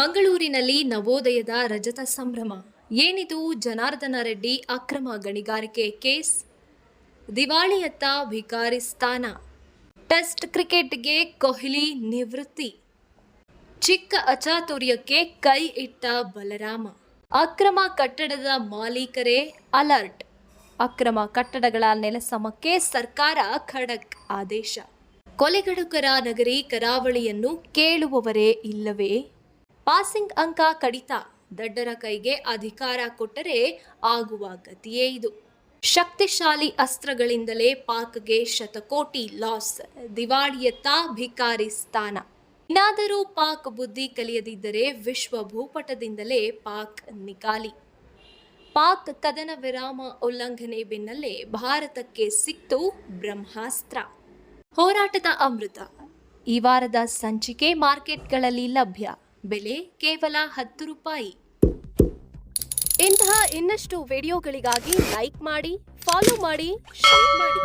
ಮಂಗಳೂರಿನಲ್ಲಿ ನವೋದಯದ ರಜತ ಸಂಭ್ರಮ. ಏನಿದು? ಜನಾರ್ದನ ರೆಡ್ಡಿ ಅಕ್ರಮ ಗಣಿಗಾರಿಕೆ ಕೇಸ್. ದಿವಾಳಿಯತ್ತ ಭಿಕಾರಿಸ್ತಾನ ಟೆಸ್ಟ್ ಕ್ರಿಕೆಟ್ಗೆ ಕೊಹ್ಲಿ ನಿವೃತ್ತಿ. ಚಿಕ್ಕ ಅಚಾತುರ್ಯಕ್ಕೆ ಕೈ ಇಟ್ಟ ಬಲರಾಮ. ಅಕ್ರಮ ಕಟ್ಟಡದ ಮಾಲೀಕರೇ ಅಲರ್ಟ್. ಅಕ್ರಮ ಕಟ್ಟಡಗಳ ನೆಲಸಮಕ್ಕೆ ಸರ್ಕಾರ ಖಡಕ್ ಆದೇಶ. ಕೊಲೆಗಡುಕರ ನಗರಿ ಕರಾವಳಿಯನ್ನು ಕೇಳುವವರೇ ಇಲ್ಲವೇ? ಪಾಸಿಂಗ್ ಅಂಕ ಕಡಿತ ದಡ್ಡರ ಕೈಗೆ ಅಧಿಕಾರ ಕೊಟ್ಟರೆ ಆಗುವ ಗತಿಯೇ ಇದು. ಶಕ್ತಿಶಾಲಿ ಅಸ್ತ್ರಗಳಿಂದಲೇ ಪಾಕ್ಗೆ ಶತಕೋಟಿ ಲಾಸ್, ದಿವಾಳಿಯತ್ತ ಭಿಕಾರಿಸ್ತಾನ ಇನ್ನಾದರೂ ಪಾಕ್ ಬುದ್ಧಿ ಕಲಿಯದಿದ್ದರೆ ವಿಶ್ವ ಭೂಪಟದಿಂದಲೇ ಪಾಕ್ ನಿಕಾಲಿ ಪಾಕ್ ಕದನ ವಿರಾಮ ಉಲ್ಲಂಘನೆ ಬೆನ್ನಲ್ಲೇ ಭಾರತಕ್ಕೆ ಸಿಕ್ತು ಬ್ರಹ್ಮಾಸ್ತ್ರ. ಹೋರಾಟದ ಅಮೃತ. ಈ ವಾರದ ಸಂಚಿಕೆ ಮಾರ್ಕೆಟ್ಗಳಲ್ಲಿ ಲಭ್ಯ. ಬೆಲೆ ಕೇವಲ ಹತ್ತು ರೂಪಾಯಿ. ಇಂತಹ ಇನ್ನಷ್ಟು ವಿಡಿಯೋಗಳಿಗಾಗಿ ಲೈಕ್ ಮಾಡಿ ಫಾಲೋ ಮಾಡಿ ಶೇರ್ ಮಾಡಿ.